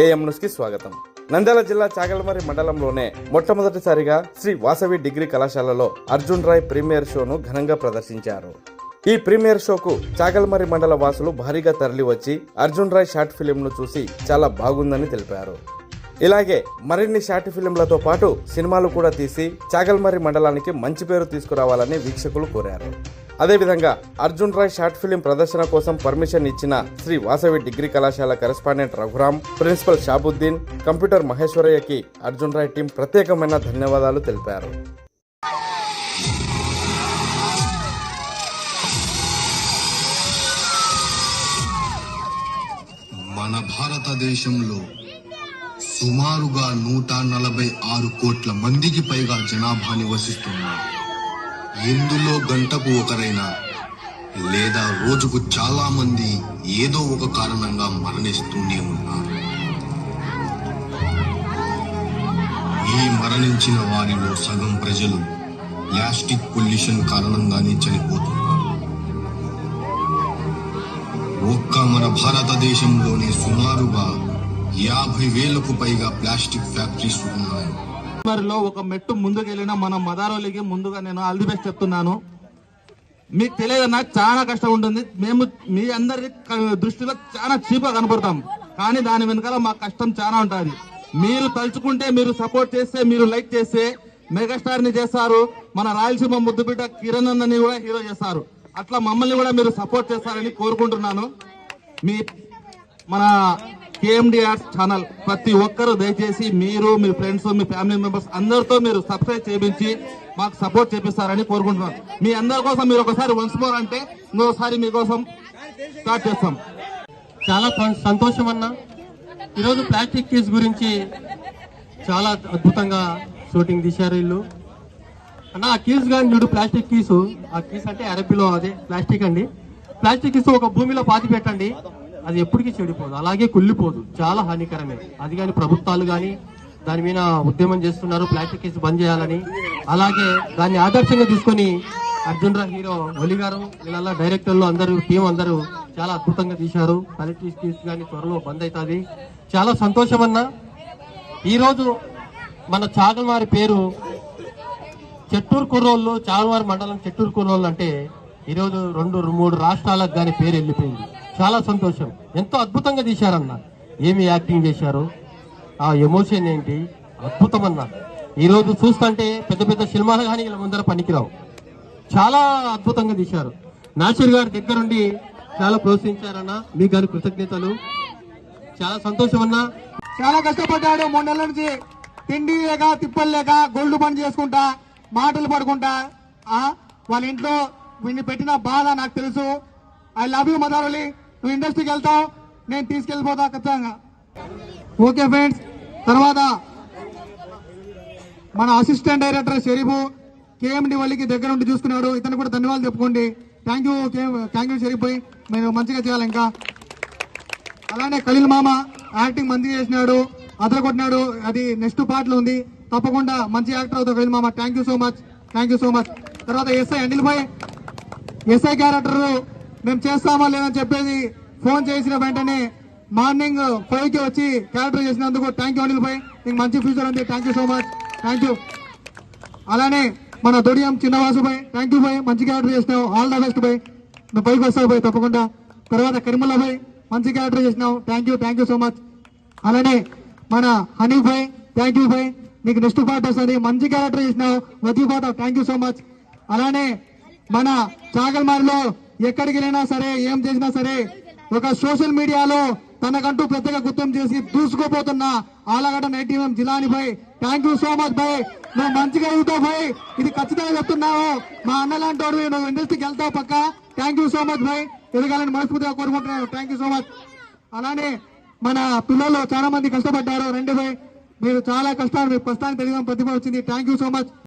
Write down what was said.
AM న్యూస్కి స్వాగతం. నంద్యాల జిల్లా చాగలమరి మండలంలోనే మొట్టమొదటిసారిగా శ్రీ వాసవి డిగ్రీ కళాశాలలో అర్జున్ రాయ్ ప్రీమియర్ షోను ఘనంగా ప్రదర్శించారు. ఈ ప్రీమియర్ షోకు చాగల్మరి మండల వాసులు భారీగా తరలివచ్చి అర్జున్ రాయ్ షార్ట్ ఫిలింను చూసి చాలా బాగుందని తెలిపారు. ఇలాగే మరిన్ని షార్ట్ ఫిలింలతో పాటు సినిమాలు కూడా తీసి చాగల్మరి మండలానికి మంచి పేరు తీసుకురావాలని వీక్షకులు కోరారు. అదేవిధంగా అర్జున్ రాయ్ షార్ట్ ఫిలిం ప్రదర్శన కోసం పర్మిషన్ ఇచ్చిన శ్రీ వాసవి డిగ్రీ కళాశాల correspondent Raghuram principal Shabuddin computer మహేశ్వరయ్యకి Arjun Roy team ప్రత్యేకమైన ధన్యవాదాలు తెలిపారు. మన భారతదేశంలో సుమారుగా నూట నలభై ఆరు కోట్ల మందికి పైగా జనాభా నివసిస్తున్నారు. ఎందులో గంటకు ఒకరైనా లేదా రోజుకు చాలా మంది ఏదో ఒక కారణంగా మరణిస్తూనే ఉన్నారు. ఈ మరణించిన వారిలో సగం ప్రజలు ప్లాస్టిక్ పొల్యూషన్ కారణంగానే చనిపోతున్నారు. ఒక్క మన భారతదేశంలోనే సుమారుగా యాభై వేలకు పైగా ప్లాస్టిక్ ఫ్యాక్టరీస్ ఉన్నాయి. మరిలో ఒక మెట్టు ముందుకెళ్ళిన మన మదారోలికి ముందుగా నేను ఆల్ ది బెస్ట్ చెప్తున్నాను. మీకు తెలియదన్నా చాలా కష్టం ఉంటుంది. మేము మీ అందరి దృష్టిలో చాలా చీప్గా కనపడతాం. కానీ దాని వెనకాల మా కష్టం చాలా ఉంటుంది. మీరు తలుచుకుంటే మీరు సపోర్ట్ చేస్తే మీరు లైక్ చేస్తే మెగాస్టార్ని చేస్తారు. మన రాయలసీమ ముద్దుబిడ్డ కిరణ్ అన్నని కూడా హీరో చేస్తారు. అట్లా మమ్మల్ని కూడా మీరు సపోర్ట్ చేస్తారని కోరుకుంటున్నాను. మీ మన కేఎండిఆర్ ఛానల్ ప్రతి ఒక్కరూ దయచేసి మీరు మీ ఫ్రెండ్స్ మీ ఫ్యామిలీ మెంబర్స్ అందరితో మీరు సబ్స్క్రైబ్ చేయించి మాకు సపోర్ట్ చేపిస్తారని కోరుకుంటున్నాను. మీ అందరి కోసం మీరు ఒకసారి వన్స్ మోర్ అంటే ఇంకొకసారి మీకోసం స్టార్ట్ చేస్తాం. చాలా సంతోషం అన్న. ఈరోజు ప్లాస్టిక్ కీస్ గురించి చాలా అద్భుతంగా షూటింగ్ తీశారు వీళ్ళు. అన్న ఆ కీస్ కానీ చూడు ప్లాస్టిక్ కీసు. ఆ కీస్ అంటే అరబీలో అదే ప్లాస్టిక్ అండి. ప్లాస్టిక్ కీస్ ఒక భూమిలో పాతి పెట్టండి అది ఎప్పటికీ చెడిపోదు. అలాగే కుళ్ళిపోదు. చాలా హానికరమే. అది కానీ ప్రభుత్వాలు కానీ దాని మీద ఉద్యమం చేస్తున్నారు ప్లాస్టిక్ కేసు బంద్ చేయాలని. అలాగే దాన్ని ఆదర్శంగా తీసుకొని అర్జున్ రా హీరో ఒలి గారు వీళ్ళ డైరెక్టర్లు అందరూ టీం అందరూ చాలా అద్భుతంగా తీశారు. ప్లాస్టిక్ కీస్ కానీ త్వరలో బంద్ అవుతుంది చాలా సంతోషం అన్న ఈరోజు మన చాగల్వారి పేరు చెట్టూరు కుర్రోళ్ళు చాగల్వారి మండలం చెట్టూరు కుర్రోళ్ళు అంటే ఈరోజు రెండు మూడు రాష్ట్రాలకు కానీ పేరు వెళ్ళిపోయింది. చాలా సంతోషం. ఎంతో అద్భుతంగా తీశారన్న. ఏమి యాక్టింగ్ చేశారు? ఆ ఎమోషన్ ఏంటి? అద్భుతం అన్న ఈరోజు చూస్తుంటే పెద్ద పెద్ద సినిమాలు కానీ ఇలా ముందర పనికిరావు. చాలా అద్భుతంగా తీశారు. నాసిర్ గారి దగ్గరుండి చాలా ప్రోత్సహించారన్న. మీకు గారి కృతజ్ఞతలు. చాలా సంతోషం అన్నా చాలా కష్టపడ్డాడు. మూడు నెలల నుంచి తిండి లేక తిప్పలు లేక గోల్డ్ పని చేసుకుంటా మాటలు పడుకుంటా. వాళ్ళ ఇంట్లో వీడిని పెట్టిన బాధ నాకు తెలుసు. ఐ లవ్ యూ మదారలి నువ్వు ఇండస్ట్రీకి వెళ్తావు నేను తీసుకెళ్ళిపోతా ఖచ్చితంగా. ఓకే ఫ్రెండ్స్ తర్వాత మన అసిస్టెంట్ డైరెక్టర్ షరీఫ్ కేఎండి వాళ్ళకి దగ్గర ఉండి చూసుకున్నాడు. ఇతను కూడా ధన్యవాదాలు చెప్పుకోండి. Thank you thank you Sharif bhai మీరు మంచిగా చేయాలి ఇంకా. అలానే ఖలీల్ మామ యాక్టింగ్ మంచిగా చేసినాడు అదర కొట్టినాడు అది నెక్స్ట్ పార్ట్ ఉంది. తప్పకుండా మంచి యాక్టర్ అవుతావు ఖలీల్ మామ. Thank you so much thank you so much తర్వాత SI Anil bhai SI character మేము చేస్తామా లేదని చెప్పేసి ఫోన్ చేసిన వెంటనే మార్నింగ్ ఫైవ్కి వచ్చి క్యారెక్టర్ చేసినందుకు థ్యాంక్ యూ అనిల్ భాయ్ నీకు మంచి ఫ్యూచర్ ఉంది. Thank you so much. Thank you అలానే మన దొడియం చిన్నవాసు భాయ్ థ్యాంక్ యూ భాయ్ మంచి క్యారెక్టర్ చేసినావు. ఆల్ ద బెస్ట్ భాయ్ నువ్వు పైకి వస్తావు భాయ్ తప్పకుండా. తర్వాత కరిముల్లా భాయ్ మంచి క్యారెక్టర్ చేసినావు. Thank you thank you so much. అలానే మన హనీఫ్ భాయ్ థ్యాంక్ యూ భాయ్ నీకు నెక్స్ట్ పార్ట్ వస్తుంది. మంచి క్యారెక్టర్ చేసినావు. వదిలిపోతావు థ్యాంక్ యూ సో మచ్. అలానే మన చాగల్మారిలో ఎక్కడికి వెళ్ళినా సరే ఏం చేసినా సరే ఒక సోషల్ మీడియాలో తనకంటూ పెద్దగా గుర్తం చేసి దూసుకుపోతున్న Allagadda నైటీఎం Jilani bhai. Thank you so much bhai. నువ్వు మంచిగా అవుతావు భాయ్. ఇది ఖచ్చితంగా చెప్తున్నావు. మా అన్న లాంటి వాడు నువ్వు ఇండస్ట్రీకి వెళ్తావు పక్క. Thank you so much bhai. ఎదగాలని మనస్ఫూర్తిగా కోరుకుంటున్నాను. థ్యాంక్ యూ సో మచ్ అలానే మన పిల్లలు చాలా మంది కష్టపడ్డారు. రెండు భాయ్. మీరు చాలా కష్టాలు మీ ప్రస్తుతానికి తెలియడం ప్రతిభ వచ్చింది. Thank you so much